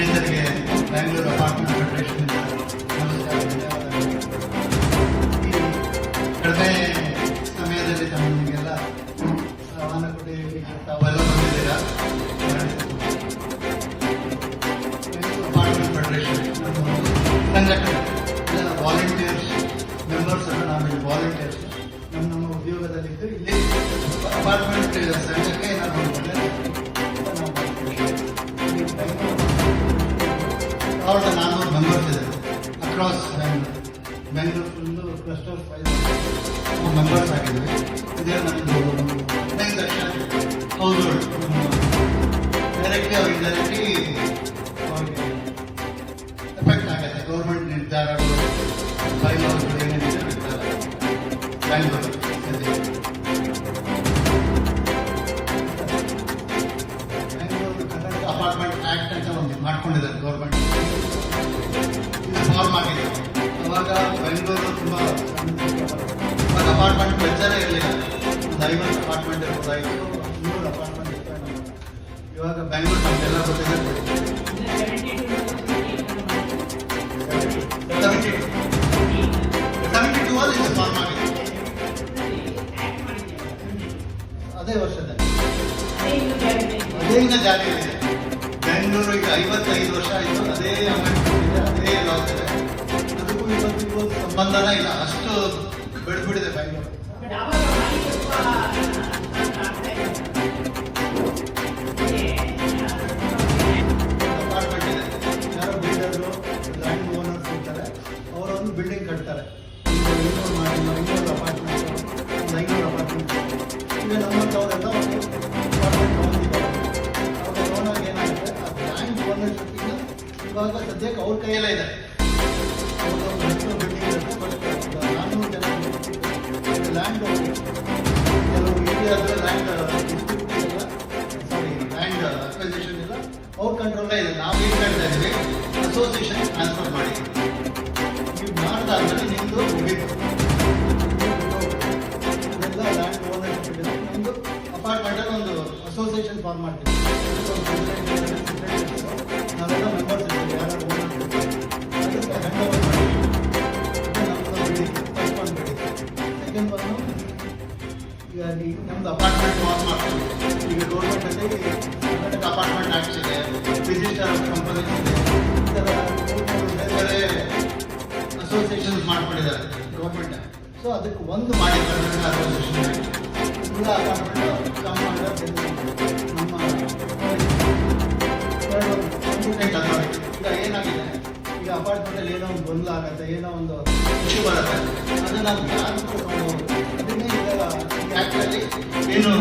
ಸ್ನೇಹಿತರಿಗೆ Bangalore apartment federation ಕಡಿಮೆ ಸಮಯದಲ್ಲಿ ತಮ್ಮನಿಗೆಲ್ಲ ಕೊಡಿ ತಾವೆಲ್ಲ ಬಂದಿದ್ದೀರಾ? ಅಪಾರ್ಟ್ಮೆಂಟ್ ಫೆಡರೇಷನ್ ಸಂಘಟನೆ ವಾಲಂಟಿಯರ್ಸ್ ಮೆಂಬರ್ಸ್ ಅನ್ನು ನಾವಿಲ್ಲಿ ವಾಲಂಟಿಯರ್ಸ್ ನಮ್ಮ ನಮ್ಮ ಉದ್ಯೋಗದಲ್ಲಿದ್ದು ಇಲ್ಲಿ ಅಪಾರ್ಟ್ಮೆಂಟ್ ಸಂಘಕ್ಕೆ ನಾವು ಮೆಂಬರ್ಸ್ ಆಗಿದ್ದೀವಿ ಇದೇ ನಮ್ಮದು ಹದಿನೈದು ಲಕ್ಷ ಹೌಸ್ ಹೋಲ್ಡ್ ಡೈರೆಕ್ಟ್ಲಿ ಅವ್ರು ಇಂಡೈರೆಕ್ಟ್ಲಿ ಅವ್ರಿಗೆ ಎಫೆಕ್ಟ್ ಆಗುತ್ತೆ ಗೌರ್ಮೆಂಟ್ ನಿರ್ಧಾರಗಳು ಬೈಲಾಗಳು ಏನೇನಿದೆ ನಿರ್ಧಾರ ಬ್ಯಾಂಗ್ಳೂರು ಬ್ಯಾಂಗ್ಳೂರು ಕರ್ನಾಟಕ ಅಪಾರ್ಟ್ಮೆಂಟ್ ಆಕ್ಟ್ ಅಂತ ಒಂದು ಮಾಡ್ಕೊಂಡಿದ್ದಾರೆ ಗೌರ್ಮೆಂಟ್ ಇದು ಫಾರ್ಮ್ ಆಗಿದೆ ಅವಾಗ ಬೆಂಗಳೂರು ತುಂಬ ಅವಾಗ ಅಪಾರ್ಟ್ಮೆಂಟ್ ವೆಚ್ಚನೇ ಇರಲಿಲ್ಲ. ಒಂದು ಅಪಾರ್ಟ್ಮೆಂಟ್ ಇರ್ಬೋದಾಗಿತ್ತು ನೂರು ಅಪಾರ್ಟ್ಮೆಂಟ್ ಇತ್ತು ಇವಾಗ ಬೆಂಗಳೂರು ನಮಗೆಲ್ಲ ಗೊತ್ತಿದೆ ಅದೇ ವರ್ಷದಲ್ಲಿ. ಅದೇ ಇನ್ನ ಇದೆ ಬೆಂಗಳೂರು ಈಗ ಐವತ್ತೈದು ವರ್ಷ ಆಯಿತು, ಅದೇ ಅದೇ ಇದೆ. ಸಂಬಂಧನೇ ಇಲ್ಲ. ಅಷ್ಟು ಬೆಳೆದ್ಬಿಟ್ಟಿದೆ ಅವರೊಂದು ಬಿಲ್ಡಿಂಗ್ ಕಟ್ತಾರೆ. ಅಪಾರ್ಟ್ಮೆಂಟ್ ಅಪಾರ್ಟ್ಮೆಂಟ್ ಏನಾಗುತ್ತೆ? ಇವಾಗ ಸದ್ಯಕ್ಕೆ ಅವ್ರ ಕೈಯಲ್ಲೇ ಇದೆ. ಲ್ಯಾಂಡ್ ಕೆಲವು ಲ್ಯಾಂಡ್ ಸಾರಿ ಲ್ಯಾಂಡ್ ಇಲ್ಲ ಅವ್ರ ಕಂಟ್ರೋಲೇ ಇದೆ ನಾವು ಏನು ಹೇಳ್ತಾ ಅಸೋಸಿಯೇಷನ್ ಟ್ರಾನ್ಸ್ಫರ್ ಮಾಡಿ ನೀವು ಮಾಡ್ದಾದ್ಮೇಲೆ ನಿಮ್ಮದು ಮುಗೀತು ಎಲ್ಲ ಲ್ಯಾಂಡ್ ಓನರ್ ಅಪಾರ್ಟ್ಮೆಂಟಲ್ಲಿ ಒಂದು ಅಸೋಸಿಯೇಷನ್ ಫಾರ್ಮ್ ಮಾಡ್ತೀವಿ ಅದಕ್ಕೆ ಒಂದು ಮಾಡಿ ಈಗ ಏನಾಗಿದೆ? ಈಗ ಅಪಾರ್ಟ್ಮೆಂಟಲ್ಲಿ ಏನೋ ಒಂದು ಗೊಂದಲ ಆಗುತ್ತೆ, ಏನೋ ಒಂದು ಇಶ್ಯೂ ಬರುತ್ತೆ. ಅದನ್ನ ನಾವು ಯಾರು ಅದನ್ನೇ ಈಗ ಏನು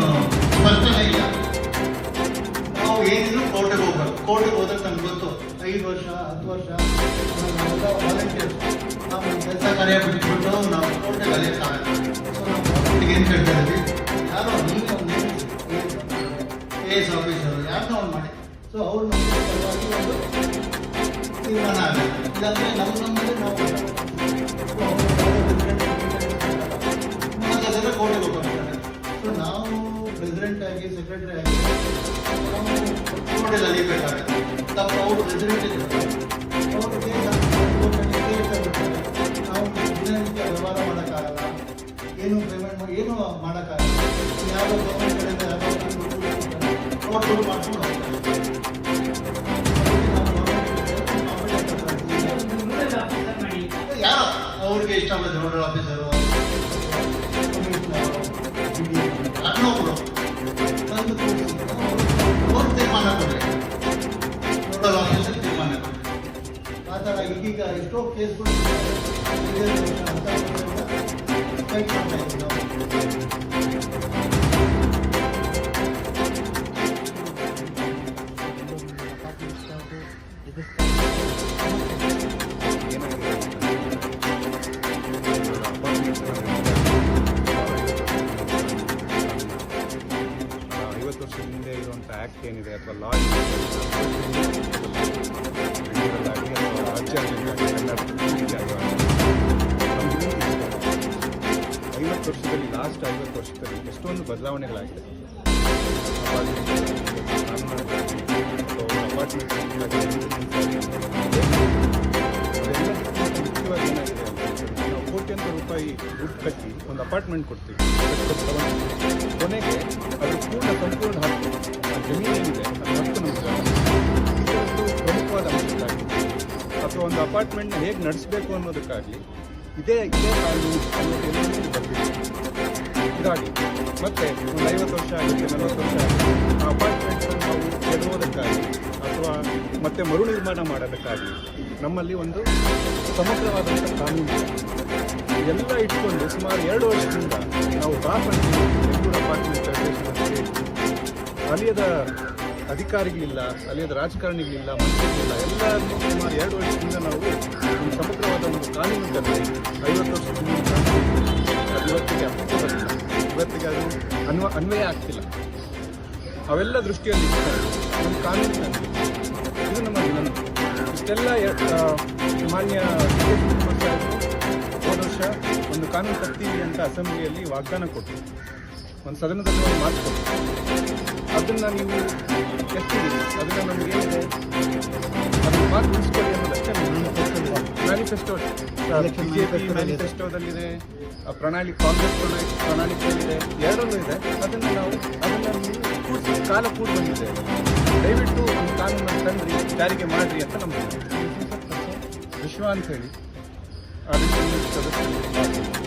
ಸ್ಪಷ್ಟನೆ ಇಲ್ಲ. ನಾವು ಏನಿದ್ರು ಕೋರ್ಟಿಗೆ ಹೋಗ್ಬೇಕು ಕೋರ್ಟಿಗೆ ಹೋದ್ರೆ ನಮ್ಗೆ ಗೊತ್ತು, ಐದು ವರ್ಷ, ಹತ್ತು ವರ್ಷ ವಾಲಂಟಿಯರ್ಸ್ ನಾವು ಕೆಲಸ ಕಾರ್ಯ ಬಿಟ್ಬಿಟ್ಟು ನಾವು ಕೋರ್ಟಿಗೆ ಅಲಿಯಕ್ಕಾಗಲ್ಲ ಸೊ ನಾವು ಗೌರ್ಮೆಂಟ್ಗೆ ಏನು ಕೇಳ್ತಾ ಇದ್ವಿ ಯಾರೋ ನೀವು ಒಂದು ಎ ಎಸ್ ಆಫೀಸರು ಯಾರನ್ನೋ ಒಂದು ಮಾಡಿ ಸೊ ಅವ್ರು ನಮಗೆ ಪರವಾಗಿ ಒಂದು ತೀರ್ಮಾನ ಆಗುತ್ತೆ ಇಲ್ಲಾಂದ್ರೆ ನಮ್ಮ ನಮ್ಮಲ್ಲಿ ನಾವು ಮತ್ತೆ ಕೋರ್ಟಿಗೆ ಹೋಗ್ತಾರೆ ಸೊ ನಾವು ಪ್ರೆಸಿಡೆಂಟ್ ಆಗಿ ಸೆಕ್ರೆಟರಿ ಆಗಿ ನಾವು ಕೋರ್ಟಲ್ಲಿ ಅಲಿಬೇಕಾಗುತ್ತೆ ತಪ್ಪು ಅವರು ಪ್ರೆಸಿಡೆಂಟ್ ಇದ್ದಾರೆ ಅವ್ರಿಗೆ ಏನು ಪೇಮೆಂಟ್ ಏನು ಮಾಡೋಕ್ಕಾಗಲ್ಲ. ಯಾವ ಗೌರ್ಮೆಂಟ್ ಮಾಡ್ಕೊಂಡು ಅವ್ರಿಗೆ ಇಷ್ಟ ಆಗುತ್ತೆ ಆಫೀಸರು ಅವ್ರು? ತೀರ್ಮಾನ ಕೊಡ್ರಿ ಈಗೀಗ ಎಷ್ಟೋ ಕೇಸ್ಗಳು ಏನಿದೆ ಅಥವಾ ಲಾ ಐವತ್ತು ವರ್ಷದಲ್ಲಿ ಲಾಸ್ಟ್ ಐವತ್ತು ವರ್ಷದಲ್ಲಿ ಎಷ್ಟೊಂದು ಬದಲಾವಣೆಗಳಾಗಿದೆ. ಕೋಟ್ಯಂತರ ರೂಪಾಯಿ ದುಡ್ಡು ಕಟ್ಟಿ ಒಂದು ಅಪಾರ್ಟ್ಮೆಂಟ್ ಕೊಡ್ತೀವಿ. ಕೊನೆಗೆ ಒಂದು ಅಪಾರ್ಟ್ಮೆಂಟ್ನ ಹೇಗೆ ನಡೆಸಬೇಕು ಅನ್ನೋದಕ್ಕಾಗಲಿ ಇದೇ ಇದೇ ಇದಾಗಿ ಮತ್ತೆ ಒಂದು ಐವತ್ತು ವರ್ಷ ಆಗುತ್ತೆ, ನಲವತ್ತು ವರ್ಷ ಆ ಅಪಾರ್ಟ್ಮೆಂಟ್ ನಾವು ಕೆಡವೋದಕ್ಕಾಗಿ ಅಥವಾ ಮತ್ತೆ ಮರು ನಿರ್ಮಾಣ ಮಾಡೋದಕ್ಕಾಗಿ ನಮ್ಮಲ್ಲಿ ಒಂದು ಸಮಗ್ರವಾದಂಥ ಕಾನೂನು. ಎಲ್ಲ ಇಟ್ಕೊಂಡು ಸುಮಾರು ಎರಡು ವರ್ಷದಿಂದ ನಾವು ಬೆಂಗಳೂರು ಅಪಾರ್ಟ್ಮೆಂಟ್ ಅಲ್ಲಿಯದ ಅಧಿಕಾರಿಗಳಿಲ್ಲ ಅಲಿಯದ ರಾಜಕಾರಣಿಗಳಿಲ್ಲ, ಮಂತ್ರಿಗಳಿಲ್ಲ, ಎಲ್ಲ ಸುಮಾರು ಎರಡು ವರ್ಷದಿಂದ ನಾವು ಒಂದು ಸಮಗ್ರವಾದ ಒಂದು ಕಾನೂನು ತರಲಿ ಐವತ್ತು ವರ್ಷ ಇವತ್ತಿಗೆ ಇವತ್ತಿಗೆ ಅದು ಅನ್ವ, ಅನ್ವಯ ಆಗ್ತಿಲ್ಲ. ಅವೆಲ್ಲ ದೃಷ್ಟಿಯಲ್ಲಿ ಒಂದು ಕಾನೂನು ತಂದು ಇದು ನಮ್ಮ ವಿನಂತಿ ಇಷ್ಟೆಲ್ಲ ಮಾನ್ಯ ಹೋದ ವರ್ಷ ಒಂದು ಕಾನೂನು ತರ್ತೀವಿ ಅಂತ ಅಸೆಂಬ್ಲಿಯಲ್ಲಿ ವಾಗ್ದಾನ ಕೊಟ್ಟರು. ಒಂದು ಸದನದಲ್ಲಿ ಒಂದು ಮಾತು ಅದನ್ನ ನೀವು ಎತ್ತಿದ್ದೀರಿ. ಅದನ್ನು ನಮಗೆ ಅದನ್ನು ಮಾತು ಉಳಿಸ್ಕೊಳ್ಳಿ ಅನ್ನೋದಷ್ಟೇ ಮ್ಯಾನಿಫೆಸ್ಟೋ ಬಿ. ಮ್ಯಾನಿಫೆಸ್ಟೋದಲ್ಲಿದೆ ಆ ಪ್ರಣಾಳಿ ಕಾಂಗ್ರೆಸ್ ಪ್ರಣಾಳಿ ಪ್ರಣಾಳಿಕೆಯಲ್ಲಿದೆ. ಎರಡರಲ್ಲೂ ಇದೆ. ಅದನ್ನು ನಾವು ಅದನ್ನು ನೀವು ಕೂಡಿಸಿ ಕಾಲ ಕೂಡ ಬಂದಿದೆ ದಯವಿಟ್ಟು ಒಂದು ಕಾನೂನನ್ನು ತಂದ್ರಿ ಜಾರಿಗೆ ಮಾಡಿರಿ ಅಂತ ನಮ್ಮ ವಿಶ್ವ ಅಂತ ಹೇಳಿ. ಅದಕ್ಕೆ ಸದಸ್ಯರು